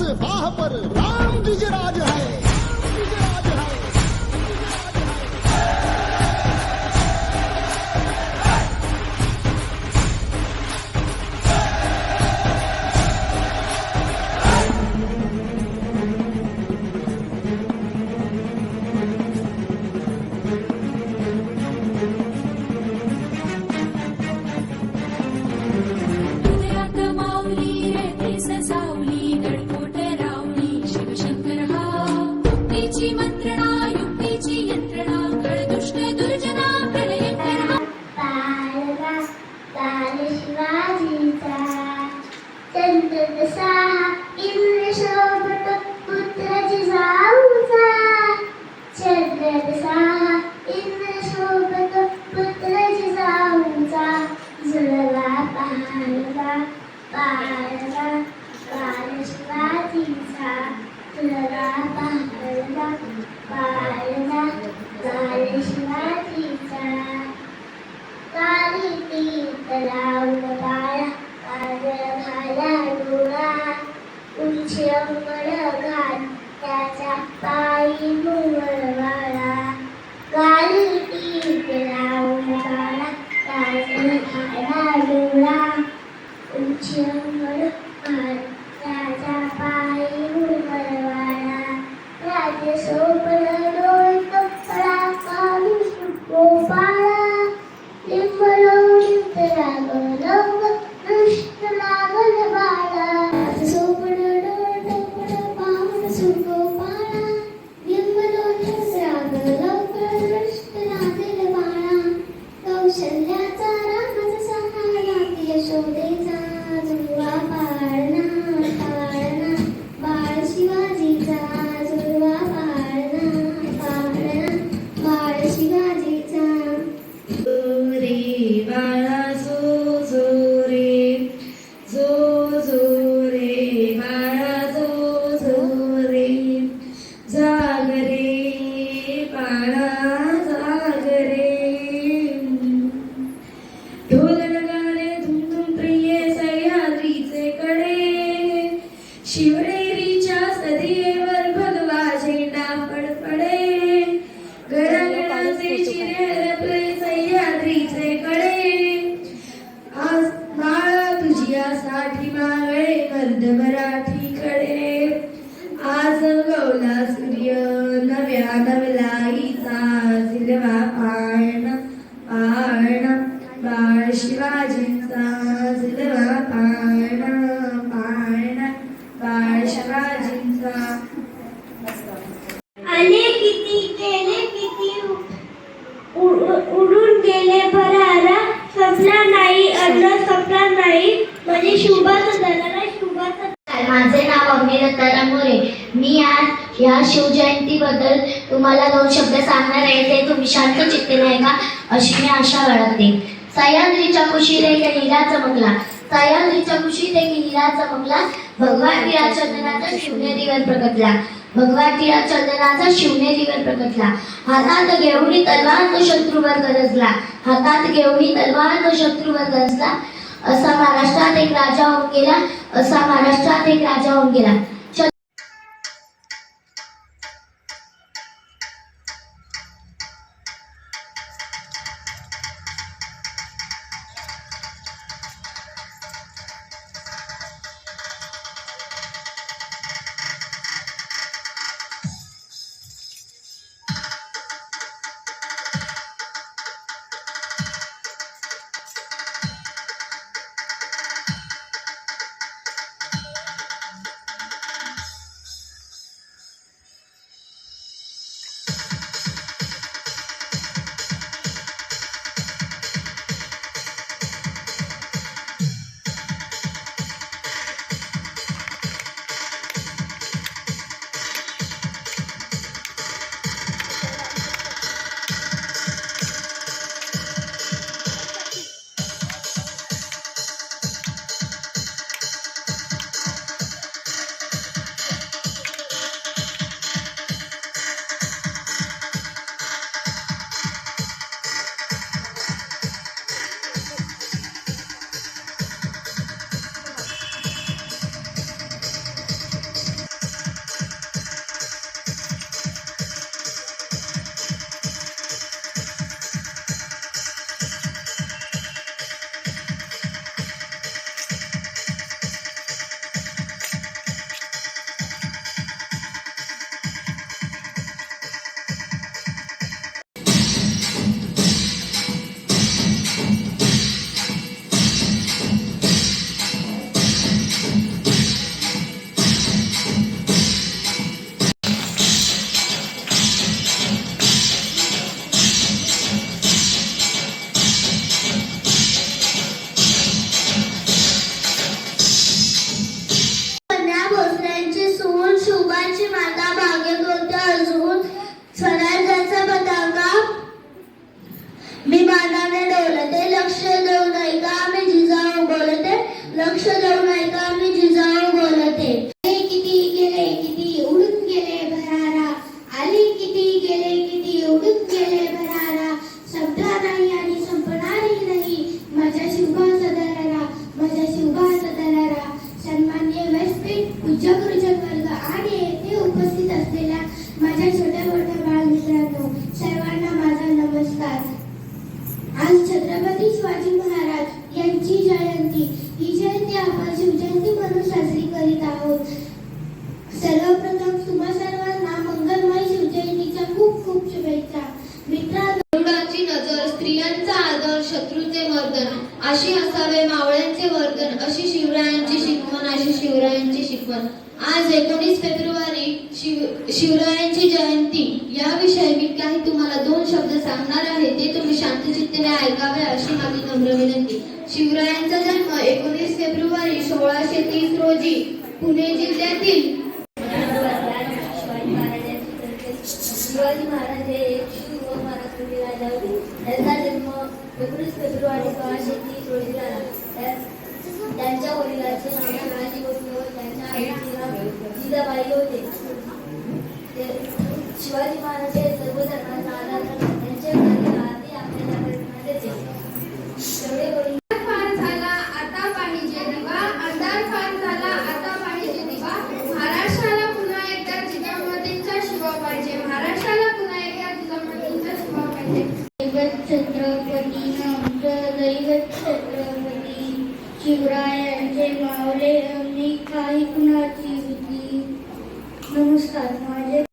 जो सहस बाह पर राम ശിവങ്ങൾ കാറ്റായി മുകള बाळ बाळ आले किती गेले किती? उडून गेले भरारा. संपला नाही अन्न संपला नाही. म्हणजे शुभाचा दरारा शुभाचा माझे नाव अग्निदत्ता मोरे मी आज या शिवजयंतीबद्दल तुम्हाला दोन शब्द सांगणार आहे. ते तुम्ही शांत चित्ते नाही का अशी मी आशा बाळगते. सह्याद्रीच्या कुशीत एक हिरा चमकला सह्याद्रीच्या कुशीत एक हिरा चमकला. भगवान टिळा चंदनाचा शिवनेरीवर प्रकटला. भगवान टिळा चंदनाचा शिवनेरीवर प्रकटला. हातात घेऊनी तलवार तो शत्रूवर गरजला. हातात घेऊनी तलवार तो शत्रूवर गरजला. असा महाराष्ट्रात एक राजा होऊन गेला. असा महाराष्ट्रात एक राजा होऊन गेला. रोजी पुणे जिल्ह्यातील शिवाजी महाराज हे एक शिव व पराक्रमी राजा होते त्यांचा जन्म एकोणीस फेब्रुवारी सोळाशे तीस रोजी झाला त्या- त्यांच्या वडिलांचे नाव राजी होते व त्यांच्या आईचे नाव जिजाबाई होते. छत्रपती आमचं दैवत छत्रपती. शिवरायांचे मावले आम्ही काही कुणाची होती. नमस्कार माझे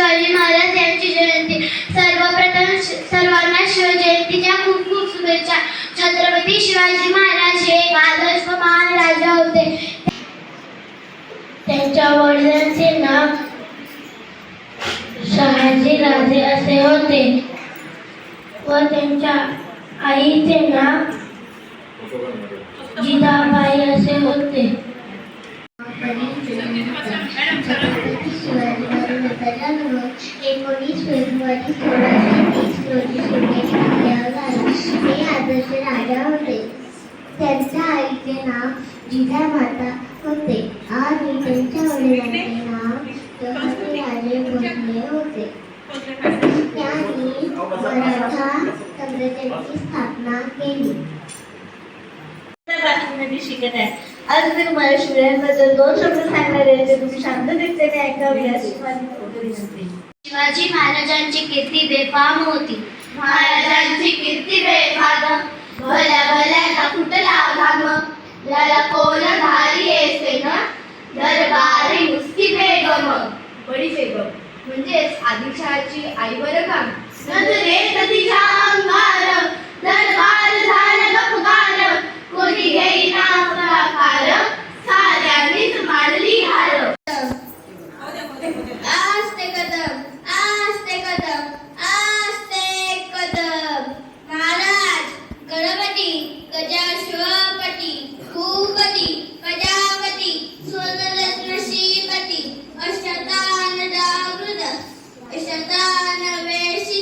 शिवाजी महाराज यांची जयंती. सर्वप्रथम सर्वांना शिवजयंतीच्या खूप खूप शुभेच्छा. छत्रपती शिवाजी महाराज हे एक आदर्श महान राजा होते. त्यांच्या वडिलांचे नाव शहाजी राजे असे होते व त्यांच्या आईचे नाव जिजाबाई असे होते छत्रपती शिवाजी महाराजांचा जन्म एकोणीस फेब्रुवारी सोळाशे तीस किल्ल्यावर झाला आदर्श राजा होते त्यांच्या आईचे नाव जिजामाता होते आणि त्यांच्या वडिलांचे नाव राजे भोसले होते त्यांनी मराठा स्थापना केली शिकत आहे आज मी तुम्हाला शिवरायांबद्दल दोन शब्द सांगणार आहे ते तुम्ही शांततेने ऐकावे अशी माझी विनंती शिवाजी महाराजांची कीर्ती बेफाम होती. महाराजांची कीर्ती बेफाम. भल्या भल्या फुटला घाम. याला कोण धारी येसे ना? दरबारी मुस्ती बेगम. बडी बेगम. म्हणजेच आदिलशहाची आई बरं का? नजरेत तिच्या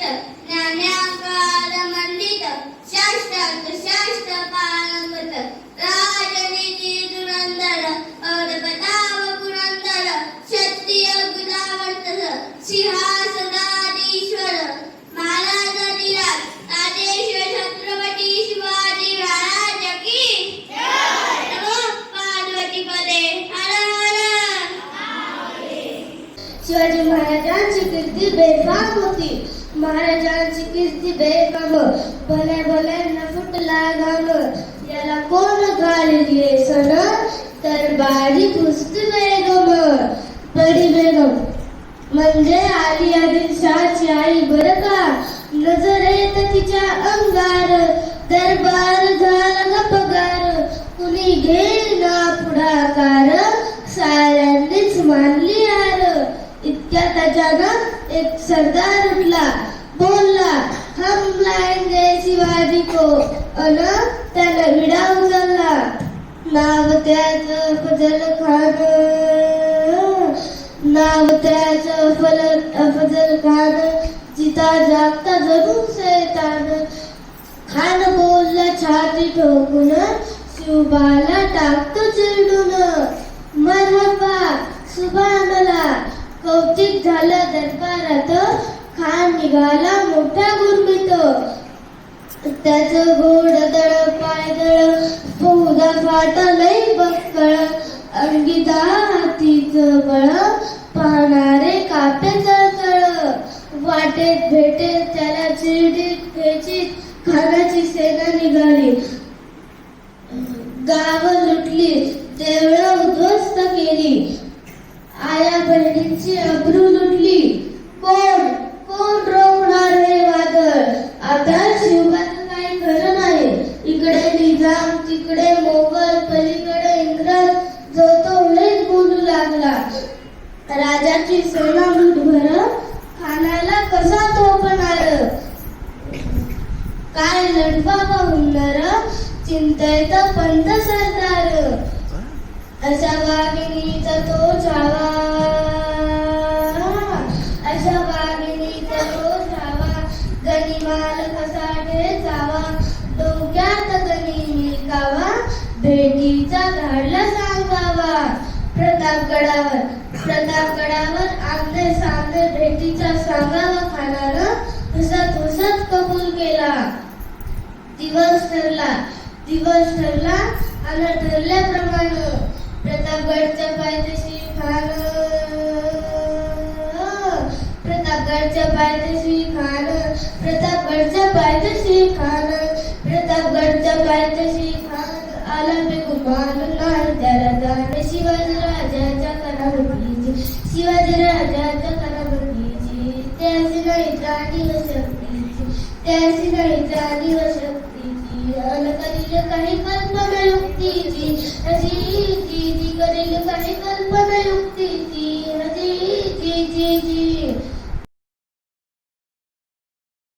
वेशित ज्ञानाकार मंडित शास्त्र शास्त्र पारंगत राजनीती धुरंधर बताव पुरंदर क्षत्रिय गुदावर्त सिंहासनाधीश्वर महाराजाधिराज राजेश्वर छत्रपती शिवाजी महाराज की पार्वती पदे हर हर! शिवाजी महाराजांची कीर्ती बेफाम होती. महाराजांची कीर्ती भले भल्या भल्यांना फुटला घाम याला कोण घालले सण? तर बारी पुसती बेगम. बडी बेगम म्हणजे आली आदिलशाची आई बरं का नजर येत तिच्या अंगार. दरबार झाला न पगार घेना पुढाकार. साऱ्यांनीच मानली यार इतक्या अचानक एक सरदार उठला बोलला हम लाएंगे शिवाजी को। अन त्याला विडा उचलला नाव त्याचं फजल खान. नाव त्याचं फल अफजल खान. जिता जागता जरूर शैतान खान बोलला छाती ठोकून शिवबाला टाकतो चिरडून. मरहबा सुभानला कौतिक झालं दरबारात खान निघाला मोठा गुरमीत. त्याचं घोड दळ पायदळ फौदा लई बक्कळ. अंगिता हातीच बळ पाहणारे कापे चळचळ वाटेत भेटेल त्याला चिरडीत खेचीत खानाची सेना निघाली. गाव लुटली तेवढं उद्ध्वस्त केली. आया बहिणींची अब्रू लुटली. कोण? कोण रोवणार हे वादळ? आता शिवबाचं काही खरं नाही. इकडे निजाम तिकडे मोगल पलीकडे इंग्रज. जो तो लयच बोलू लागला. राजाची सेना लुटभर खानाला कसा तो पण आलं काय लढवा हुन्नर? चिंतेत पंत सरदार. अशा वाघिणीचा तो जावा अशा वाघिणीचा तो जावा गनिमाल कसा जावा. डोक्यात गणी मिळकावा. भेटीचा धाडला सांगावा. प्रतापगडावर प्रतापगडावर आमने सामने भेटीचा सांगावा खानानं हसत हसत कबूल केला. दिवस ठरला दिवस ठरला आणि ठरल्याप्रमाणे प्रतापगडच्या पायथ्याशी खान प्रतापगडच्या पायथ्याशी खान प्रतापगडच्या पायथ्याशी खान प्रतापगडच्या पायथ्याशी खान आला बेगुमान नाही त्याला जाणे शिवाजी राजाच्या करावतीची शिवाजी राजाच्या करावतीची त्याची नाही जाणीव शक्तीची त्याची नाही जाणीव शक्तीची अन करील काही